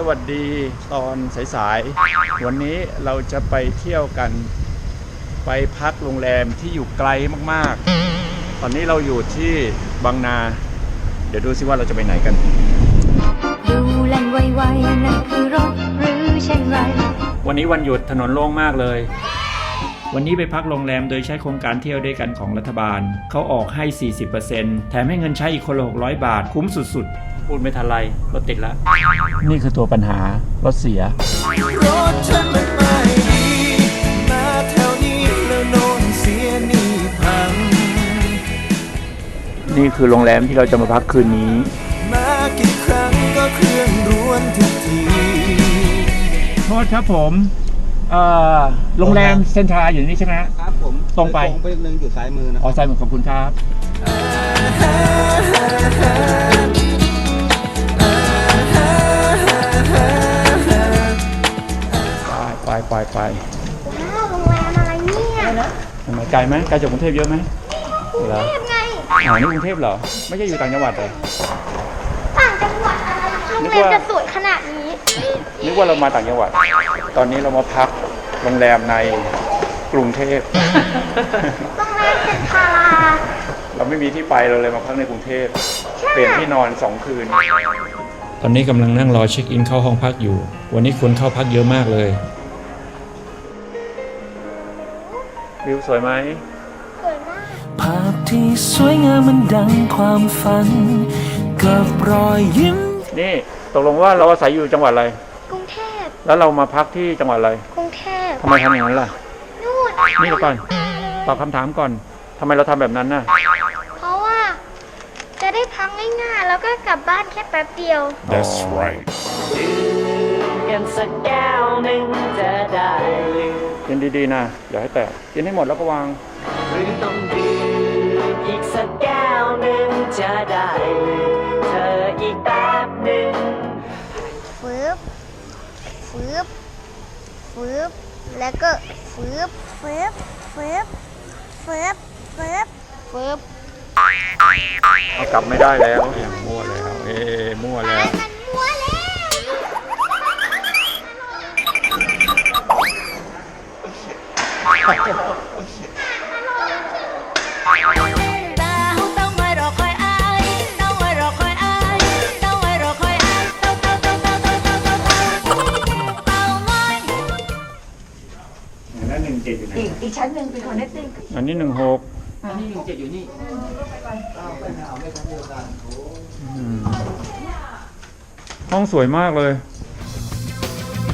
สวัสดีตอนสายๆ วันนี้เราจะไปเที่ยวกัน ไปพักโรงแรมที่อยู่ไกลมากๆ ตอนนี้เราอยู่ที่บางนา เดี๋ยวดูซิว่าเราจะไปไหนกัน ดูแล่นไวๆนั่นคือรถหรือเช่นไร วันนี้วันหยุดถนนโล่งมากเลย วันนี้ไปพักโรงแรมโดยใช้โครงการเที่ยวด้วยกันของรัฐบาล เขาออกให้ 40%แถมให้เงินใช้อีกคนละ600 บาท คุ้มสุดๆ พูดไม่ทันไรรถติดแล้ว นี่คือตัวปัญหารถเสีย รถฉันมันไม่ดี มาแถวนี้แล้วโน่นเสียนี่พัง นี่คือโรงแรมที่เราจะมาพักคืนนี้ มากี่ครั้งก็เครื่องรวนทุกที โทษครับผมเอ่อโรงแรมเซ็นทราอยู่นี่ใช่ไหมฮะ ครับผมตรงไป ตรงไปหนึ่งอยู่ซ้ายมือนะ อ๋อใช่เหมือนขอบคุณครับไปไไปไปอ้าวโรงแรมอะไรเนี่ยทำไมไกลไหมไกลจากกรุงเทพเยอะไหมเหรอเทพไงอ๋อนี่กรุงเทพเหรอ ไม่ใช่อยู่ต่างจังหวัดเหรอต่างจังหวัดอะไรโรงแรมจะสวยขนาดนี้ นึกว่าเรามาต่างจังหวัด ตอนนี้เรามาพักโรงแรมในกรุงเทพโรงแรมเซ็นทราเราไม่มีที่ไปเราเลยมาพักในกรุงเทพเปลี่ยนที่นอนสองคืน ตอนนี้กำลังนั่งรอเช็คอินเข้าห้องพักอยู่ วันนี้คนเข้าพักเยอะมากเลย วิวสวยไหมสวยมากภาพที่สวยงามมันดังความฝันกับรอยยิ้ม นี่ตกลงว่าเราอาศัยอยู่จังหวัดอะไร กรุงเทพ แล้วเรามาพักที่จังหวัดอะไรกรุงเทพทำไมทำอย่างนั้นล่ะ นู่น นี่เดี๋ยวก่อนตอบคำถามก่อนทำไมเราทำแบบนั้นน่ะ เพราะว่า จะได้พักง่ายๆ แล้วก็กลับบ้านแค่แป๊บเดียว That's right กันสักแก้วหนึ่งจะได้หรือกินดีๆนะอย่าให้แตกกินให้หมดแล้วก็วาง หรือต้องดื่มอีกสักแก้วหนึ่งจะได้หรือเธออีกแป๊บหนึ่ง ฟืบฟืบฟืบแล้วก็ฟืบฟืบฟืบฟืบฟืบฟืบ เอากลับไม่ได้แล้วอย่างมั่วแล้ว เอ๊ะมั่วแล้วมันมัวแล้ว แต่เฮาต้องไว้รอคอยอายต้องไว้รอคอยอายต้องไว้รอคอยอายต้องต้องต้องต้องต้องต้องต้องเอาไว้นั่นหนึ่งเจ็ดอยู่ไหนอีกอีกชั้นหนึ่งเป็นคอนเนตติ้งอันนี้หนึ่งหกนี่หนึ่งเจ็ดอยู่นี่ห้องสวยมากเลย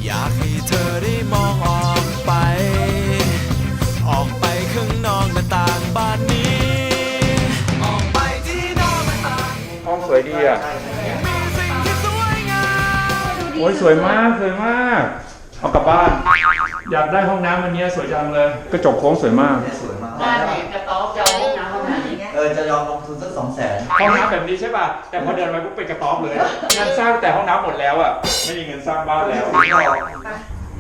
อยากให้เธอได้มอง องสวยดีอะมีสิ่งที่สวยงามโอ้ยสวยมากสวยมาก เอากลับบ้าน อยากได้ห้องน้ำอันเนี้ยสวยจังเลย กระจกโค้งสวยมาก สวยมาก บ้านไหนกระต๊อบจะเอาห้องน้ำห้องไหนเออจะยอมลงทุนสักสองแสนห้องน้ำแบบนี้ใช่ป่ะ แต่พอเดินไปปุ๊บเป็นกระต๊อบเลยงานสร้างแต่ห้องน้ำหมดแล้วอะ ไม่มีเงินสร้างบ้านแล้ว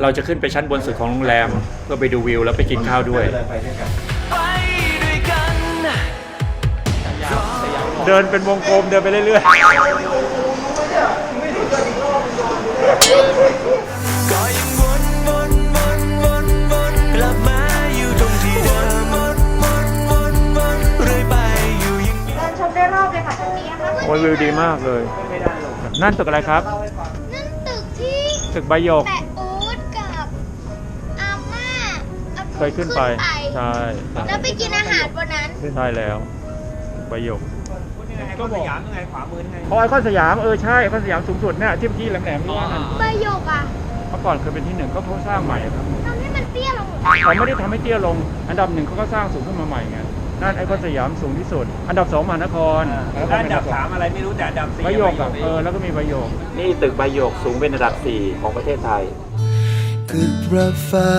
เราจะขึ้นไปชั้นบนสุดของโรงแรมเพื่อไปดูวิวแล้วไปกินข้าวด้วย ไปด้วยกัน เดินเป็นวงกลมเดินไปเรื่อยก็ยังวนวนวนวนวนกลับมาอยู่ตรงที่เดิมวนวนวนวนเรื่อยไปอยู่อย่างนี้เดินชมได้รอบเลยค่ะตรงนี้ค่ะๆโอ้ยวิวดีมากเลย นั่นตึกอะไรครับ นั่นตึกที่ตึกใบหยก แปะอูดกับอาม่าอากูเคยขึ้นไป ใช่แล้วไปกินอาหารบนนั้น ใช่แล้ว ใบหยก ก็สยามยังไงขวามือไงพอไอคอนสยามเออใช่ไอคอนสยามสูงสุดเนี่ยที่เมื่อกี้แหลมๆนี่ว่ากันใบหยกอะเมื่อก่อนเคยเป็นที่หนึ่งก็เขาสร้างใหม่ครับทำให้มันเตี้ยลงเขาไม่ได้ทำให้เตี้ยลง อันดับหนึ่งเขาก็สร้างสูงขึ้นมาใหม่ไงนั่นไอคอนสยามสูงที่สุด อันดับสองมหานครแล้วก็อัเป็นนดับสามอะไรไม่รู้แต่อันดับสี่ใบหยกอะเออแล้วก็มีใบหยกนี่ตึกใบหยกสูงเป็นอันดับสี่ของประเทศไทย ตึกระฟ้า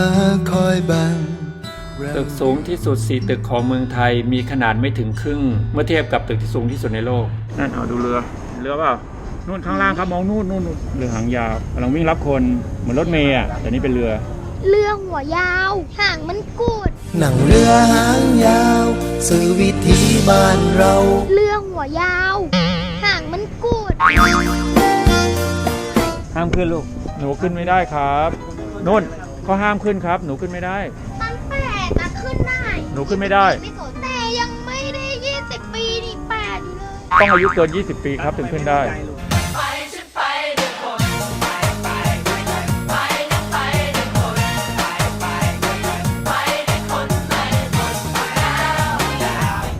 คอยบัง ตึกสูงที่สุด 4 ตึกของเมืองไทยมีขนาดไม่ถึงครึ่ง เมื่อเทียบกับตึกที่สูงที่สุดในโลก นั่นเอาดูเรือเรือเปล่านู่นข้างล่างครับมองนู่นนู่นนู่นเรือหางยาวกำลังวิ่งรับคนเหมือนรถเมย์อะแต่นี่เป็นเรือ เรือหัวยาวหางมันกูด หนังเรือหางยาวสื่อวิถีบ้านเรา เรือหัวยาวหางมันกูดสห้ามขึ้นลูกหนูขึ้นไม่ได้ครับนุ่นเขาห้ามขึ้นครับ หนูขึ้นไม่ได้ หนูขึ้นไม่ได้ไม่สนแต่ยังไม่ได้ 20 ปีนี่แปดอยู่เลย ต้องอายุเกิน 20 ปีครับถึงขึ้นได้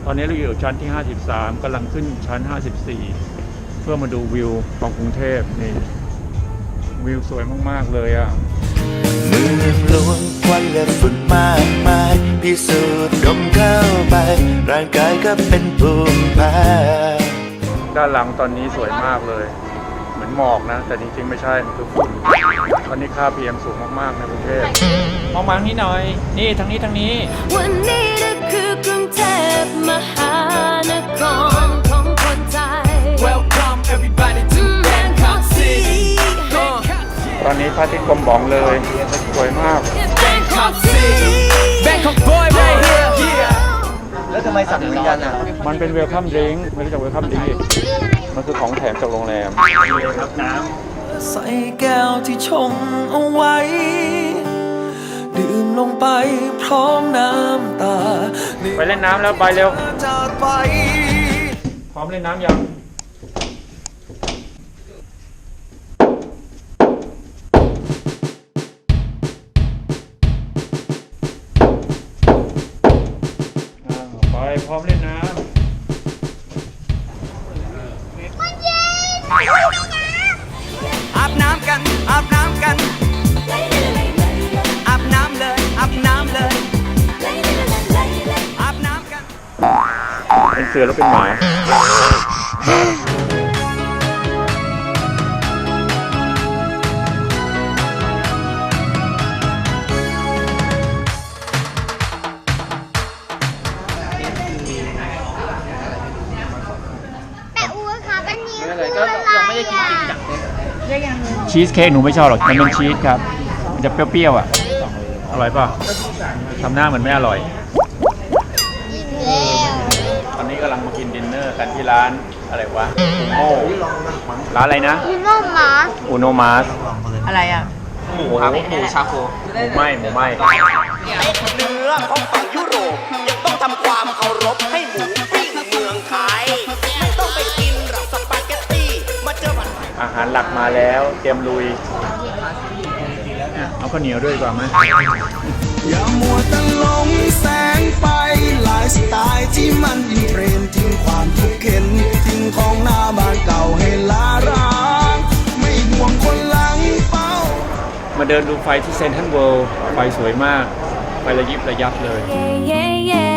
ตอนนี้เราอยู่ชั้นที่ 53กำลังขึ้นชั้น 54 เพื่อมาดูวิวของกรุงเทพนี่ วิวสวยมาก ๆ เลยอะมือล้วงควันและฝุ่นมากมาย พิสูจน์ดมเข้าไป ร่างกายก็เป็นภูมิแพ้ด้านหลังตอนนี้สวยมากเลย เหมือนหมอกนะ แต่จริงๆไม่ใช่มันคือฝุ่นตอนนี้ค่า PM สูงมากๆในกรุงเทพมองมาทางนี้หน่อย นี่ทางนี้ทางนี้ วันนี้นะคือกรุงเทพมหานครของคนไทย Welcome everybody to Bangkok City ตอนนี้พระอาทิตย์กลมบองเลย สวยมาก Bangkok City Bangkok boy right here yeah แล้วทำไมสั่งเหมือนกันอะมันเป็นเวลคัมดริงไม่รู้จักเวลคัมดริงมันคือของแถมจากโรงแรมใส่แก้วที่ชงเอาไว้ ดื่มลงไปพร้อมน้ำตา ไปเล่นน้ำแล้วไปเร็วจากไปพร้อมเล่นน้ำยัง พร้อมเล่นน้อาบน้ำกัน อาบน้ำกัน อาบน้ำเลย อาบน้ำเลย อาบน้ำกันำเป็นเสือแล้วเป็นหมา ค่ะปันนี้อะไรก็ยังไม่ได้กินจริงจังชีสเค้กหนูไม่ชอบหรอกมันเป็นชีสครับ มันจะเปรี้ยวๆอะ อร่อยป่ะทำหน้าเหมือนไม่อร่อยอิ่มแล้วตอนนี้กำลังมากินดินเนอร์กันที่ร้านอะไรวะโอ้ร้านอะไรนะพี่น้องหมาอุโนมาสอะไรอะ หมูครับหมูชาโคหมูไหม้หมูไหม้เนื้อของฝั่งยุโรปยังต้องทำความเคารพให้หมู อผัดไทยอาหารหลักมาแล้ว เตรียมลุยเนี่ยเอาข้าวเหนียวด้วยดีกว่าไหมอย่ามัวแต่หลงแสงไปไลฟ์สไตล์ที่มันยิ่งเทรนด์ทิ้งความทุกข์เข็นทิ้งของหน้าบ้านเก่าให้ลาร้างไม่ห่วงคนหลังเป้า มาเดินดูไฟที่เซนทรัลเวิลด์ไฟสวยมาก ไฟระยิบระยับเลยเย่เย่เย่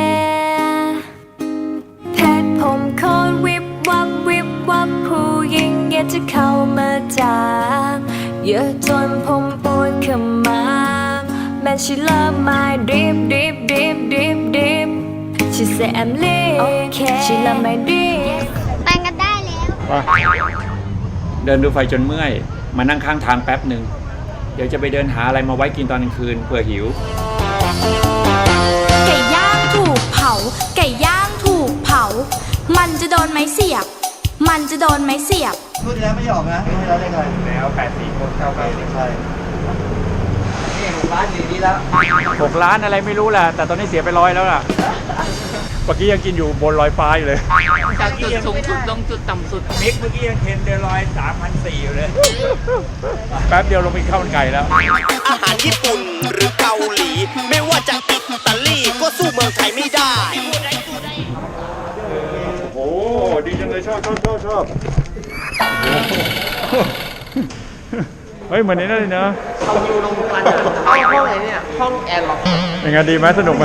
เพชรผมโคนวิบวับวิบวับผู้หญิงอยากจะเข้า มาจับเยอะจนผมปวดขมาแม้ she love my drip drip drip drip drip she say I'm lit okay she love my drip ไปกันได้แล้ว ไปเดินดูไฟจนเมื่อย มานั่งข้างทางแป๊บหนึ่ง เดี๋ยวจะไปเดินหาอะไรมาไว้กินตอนกลางคืนเผื่อหิว ไก่ย่างถูกเผา ไก่ย่างถูกเผา มันจะโดนไม้เสียบ มันจะโดนไม้เสียบพูดแล้วไม่ยอมนะไม่แล้วได้ไงแล้วแปดสี่คนเท่ากันใช่นี่หมู่บ้านดีนี่แล้วหกล้านอะไรไม่รู้แหละแต่ตอนนี้เสียไปร้อยแล้วล่ะเมื่อกี้ยังกินอยู่บนลอยฟ้าอยู่เลยจากจุดสูงสุดลงจุดต่ำสุดมิกเมื่อกี้ยังเทรนเดินลอยสามพันสี่อยู่เลยแป๊บเดียวลงไปข้าวมันไก่แล้ว อาหารญี่ปุ่นหรือเกาหลี ไม่ว่าจะอิตาลีก็สู้เมืองไทยไม่ได้โอ้ ดีจังเลยชอบชอบชอบชอบเฮ้ยเหมือนนี้เลยนะเข้าคิวลงทุกวันอะเข้าห้องไหนเนี่ยห้องแอร์ล็อกเป็นไงดีไหมสนุกไหม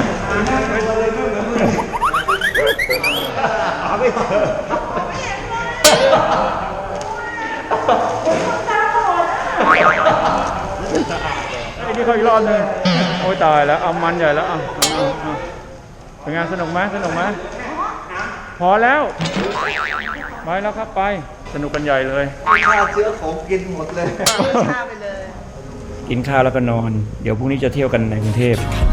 ไอ้นี่เขาอีกรอบหนึงโอ้ยตายแล้วเอามันใหญ่แล้วเอาเอาเอาเป็นไงสนุกไหมสนุกไหมพ อแล้ว ไปแล้วครับไป สนุกกันใหญ่เลย ฆ่าเชื้อของกินหมดเลย กินข้าวแล้วก็นอน เดี๋ยวพรุ่งนี้จะเที่ยวกันในกรุงเทพเธ